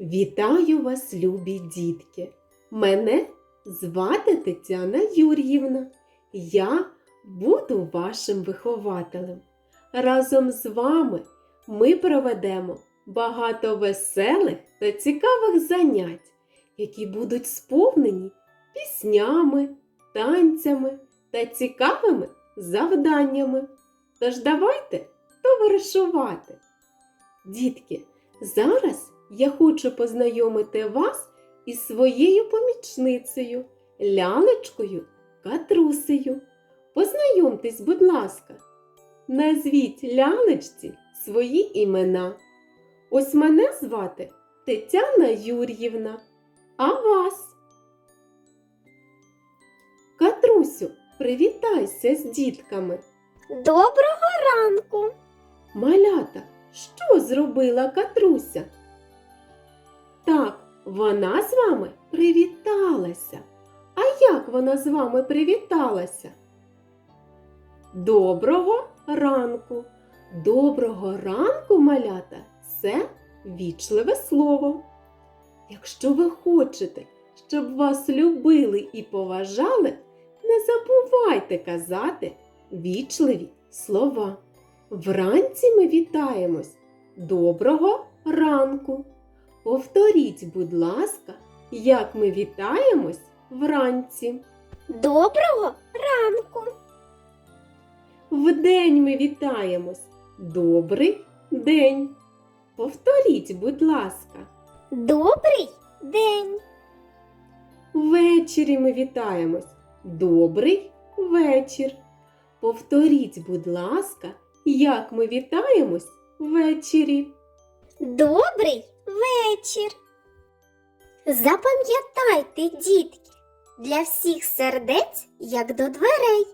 Вітаю вас, любі дітки! Мене звати Тетяна Юр'ївна. Я буду вашим вихователем. Разом з вами ми проведемо багато веселих та цікавих занять, які будуть сповнені піснями, танцями та цікавими завданнями. Тож давайте товаришувати. Дітки, зараз я хочу познайомити вас із своєю помічницею, лялечкою Катрусею. Познайомтесь, будь ласка. Назвіть лялечці свої імена. Ось мене звати Тетяна Юр'ївна. А вас? Катрусю, привітайся з дітками. Доброго ранку. Малята, що зробила Катруся? Так, вона з вами привіталася. А як вона з вами привіталася? Доброго ранку. Доброго ранку, малята, це вічливе слово. Якщо ви хочете, щоб вас любили і поважали, не забувайте казати вічливі слова. Вранці ми вітаємось. Доброго ранку. Повторіть, будь ласка, як ми вітаємось вранці. Доброго ранку. Вдень ми вітаємось. Добрий день. Повторіть, будь ласка. Добрий день. Ввечері ми вітаємось. Добрий вечір. Повторіть, будь ласка, як ми вітаємось ввечері. Добрий вечір. Запам'ятайте, дітки, для всіх сердець, як до дверей,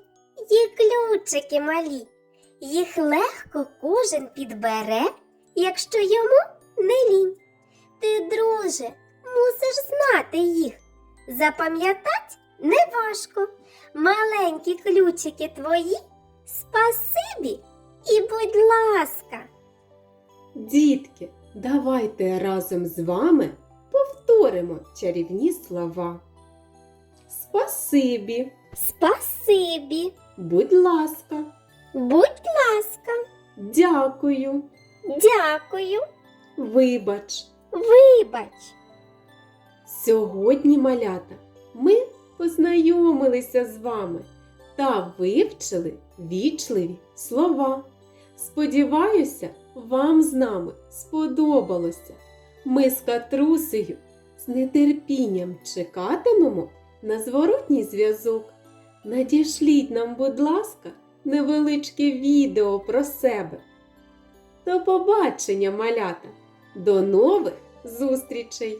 є ключики малі. Їх легко кожен підбере, якщо йому не лінь. Ти, друже, мусиш знати їх. Запам'ятать неважко. Маленькі ключики твої, спасибі і будь ласка. Дітки, давайте разом з вами повторимо чарівні слова. Спасибі, Спасибі, будь ласка, будь ласка, дякую, дякую, вибач. вибач. Сьогодні, малята, ми познайомилися з вами та вивчили вічливі слова. Сподіваюся, вам з нами сподобалося. Ми з Катрусею з нетерпінням чекатимемо на зворотній зв'язок. Надішліть нам, будь ласка, невеличке відео про себе. До побачення, малята! До нових зустрічей!